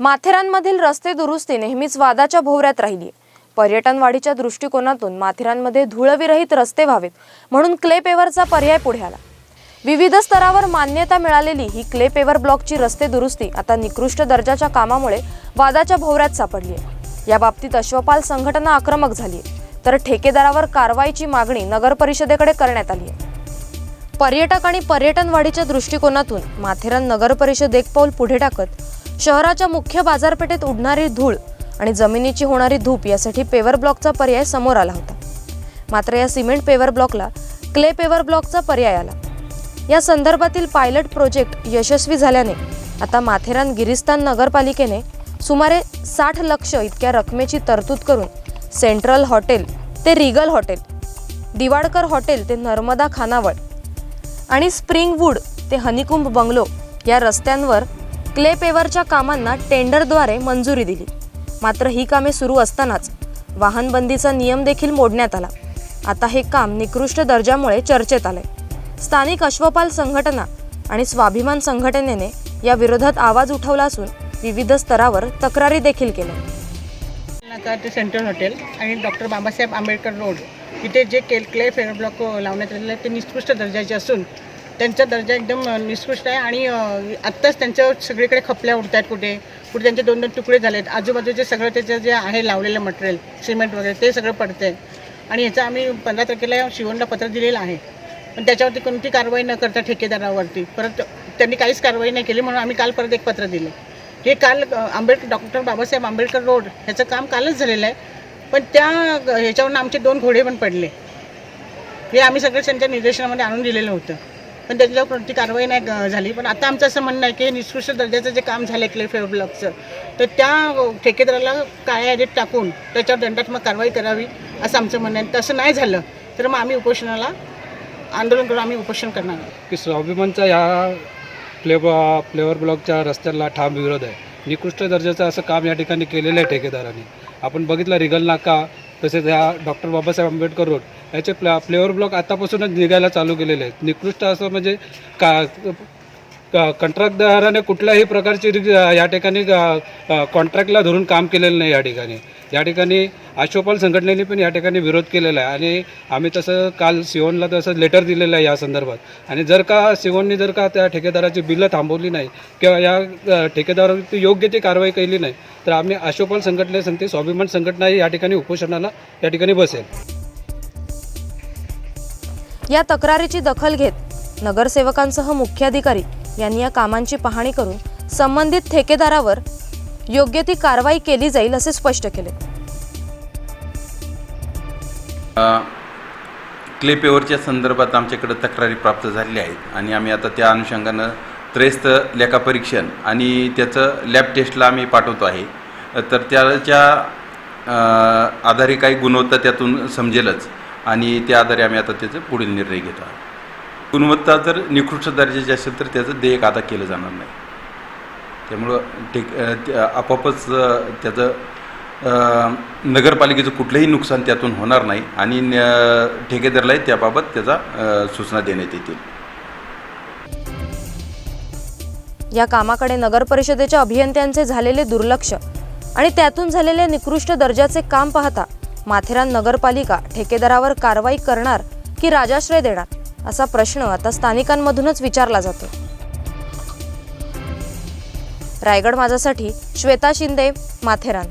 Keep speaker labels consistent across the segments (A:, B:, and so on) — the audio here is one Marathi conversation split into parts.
A: माथेरानमधील रस्ते दुरुस्ती नेहमीच वादाच्या भोवऱ्यात राहिली पर्यटन वाढीच्या दृष्टिकोनातून माथेरानमध्ये धुळविरहित रस्ते व्हावेत म्हणून क्ले पेवरचा पर्याय पुढे आला. विविध स्तरावर मान्यता मिळालेली ही क्ले पेवर ब्लॉकची रस्ते दुरुस्ती आता निकृष्ट दर्जाच्या कामामुळे वादाच्या भोवऱ्यात सापडली आहे या बाबतीत अश्वपाल संघटना आक्रमक झाली आहे तर ठेकेदारावर कारवाईची मागणी नगर परिषदेकडे करण्यात आली आहे पर्यटक आणि पर्यटन वाढीच्या दृष्टिकोनातून माथेरान नगर परिषद एक पाऊल पुढे टाकत शहराच्या मुख्य बाजारपेठेत उडणारी धूळ आणि जमिनीची होणारी धूप यासाठी पेवर ब्लॉकचा पर्याय समोर आला होता. मात्र या सिमेंट पेवर ब्लॉकला क्ले पेवर ब्लॉकचा पर्याय आला. या संदर्भातील पायलट प्रोजेक्ट यशस्वी झाल्याने आता माथेरान गिरिस्तान नगरपालिकेने सुमारे साठ लक्ष इतक्या रकमेची तरतूद करून सेंट्रल हॉटेल ते रिगल हॉटेल दिवाडकर हॉटेल ते नर्मदा खानावळ आणि स्प्रिंग वूड ते हनीकुंभ बंगलो या रस्त्यांवर क्ले पेवरच्या कामांना टेंडरद्वारे मंजुरी दिली. मात्र ही कामे सुरू असतानाच वाहनबंदीचा नियम देखील मोडण्यात आला. आता हे काम निकृष्ट दर्जामुळे चर्चेत आले स्थानिक अश्वपाल संघटना आणि स्वाभिमान संघटनेने या विरोधात आवाज उठवला असून विविध स्तरावर तक्रारी देखील केल्या.
B: ते सेंट्रल हॉटेल आणि डॉक्टर बाबासाहेब आंबेडकर रोड. इथे जे केल क्ले फेअर ब्लॉक लावण्यात आलेले ते निकृष्ट दर्जाचे असून त्यांचा दर्जा एकदम निष्कृष्ट निकृष्ट आहे आणि आत्ताच त्यांच्या सगळीकडे खपल्या उडत आहेत कुठे? कुठे त्यांचे दोन दोन तुकडे झाले आहेत आजूबाजूचे सगळं त्याचं जे आहे लावलेलं मटेरियल सिमेंट वगैरे ते सगळं पडतं आहे आणि याचं आम्ही पंधरा तारखेला शिवणला पत्र दिलेलं आहे. पण त्याच्यावरती कोणती कारवाई न करता ठेकेदारावरती परत त्यांनी काहीच कारवाई नाही केली म्हणून आम्ही काल परत एक पत्र दिलं. हे काल आंबेडकर डॉक्टर बाबासाहेब आंबेडकर रोड ह्याचं काम कालच झालेलं आहे. पण त्या ह्याच्यावरनं ह्याच्यावरून आमचे दोन घोडे पण पडले. हे आम्ही सगळं त्यांच्या निर्देशनामध्ये आणून दिलेलं होतं. पण त्यांच्यावर कोणती कारवाई नाही झाली. पण आता आमचं असं म्हणणं आहे की निष्कृष्ट दर्जाचं जे काम झालं क्ले फेअर ब्लॉकचं तर त्या ठेकेदाराला काळ्या यादीत टाकून त्याच्यावर दंडात्मक कारवाई करावी असं आमचं म्हणणं आहे. तसं नाही झालं तर मग आम्ही उपोषणाला आंदोलन करून आम्ही उपोषण करणार
C: की स्वाभिमानचा या प्ले फ्लेवर ब्लॉकच्या रस्त्याला ठाम विरोध आहे. निकृष्ट दर्जाचं असं काम या ठिकाणी केलेलं आहे ठेकेदारांनी. आपण बघितलं रिगल नाका तसेच ह्या डॉक्टर बाबासाहेब आंबेडकर रोड याचे प्ला फ्लेवर ब्लॉक आतापासूनच निघायला चालू केलेले आहेत. निकृष्ट असं म्हणजे का क- कंत्राटदाराने कुठल्याही प्रकारची या ठिकाणी कॉन्ट्रॅक्टला धरून काम केलेलं नाही या ठिकाणी. या ठिकाणी आशोपाल संघटनेने पण या ठिकाणी विरोध केलेला आहे. आणि आम्ही तसं काल सिओनला तसं लेटर दिलेलं आहे या संदर्भात. आणि जर का सिओनने जर का त्या ठेकेदाराची बिलं थांबवली नाही किंवा या ठेकेदारावरती योग्य ती कारवाई केली नाही तर आम्ही आशोपाल संघटनेसंती स्वाभिमान संघटनाही या ठिकाणी उपोषणाला या ठिकाणी बसेल.
A: या तक्रारीची दखल घेत नगरसेवकांसह मुख्याधिकारी यांनी या कामांची पाहणी करून संबंधित ठेकेदारावर योग्य ती कारवाई केली जाईल असे स्पष्ट केले.
D: क्लेपेवरच्या संदर्भात आमच्याकडे तक्रारी प्राप्त झालेल्या आहेत आणि आम्ही आता त्या अनुषंगानं त्रेस्त लेखापरीक्षण आणि त्याचं लॅब टेस्टला आम्ही पाठवतो आहे. तर त्याच्या आधारे काही गुणवत्ता त्यातून समजेलच आणि त्या आधारे आम्ही आता त्याचं पुढील निर्णय घेतो. आहोत गुणवत्ता जर निकृष्ट दर्जाची असेल तर त्याचं देयक आता केलं जाणार नाही. त्यामुळं टेक आपापच त्या- आपोआपच त्याचं नगरपालिकेचं कुठलंही नुकसान त्यातून होणार नाही आणि न- त्याबाबत त्याचा सूचना देण्यात येतील.
A: या कामाकडे नगर परिषदेच्या अभियंत्यांचे झालेले दुर्लक्ष आणि त्यातून झालेले निकृष्ट दर्जाचे काम पाहता माथेरान नगरपालिका ठेकेदारावर कारवाई करणार की राजाश्रय देणार असा प्रश्न आता स्थानिकांमधूनच विचारला जातो रायगड माझासाठी श्वेता शिंदे माथेरान.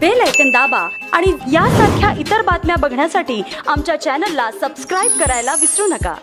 E: बेल ऐकन दाबा आणि यासारख्या इतर बातम्या बघण्यासाठी आमच्या चॅनलला सबस्क्राईब करायला विसरू नका.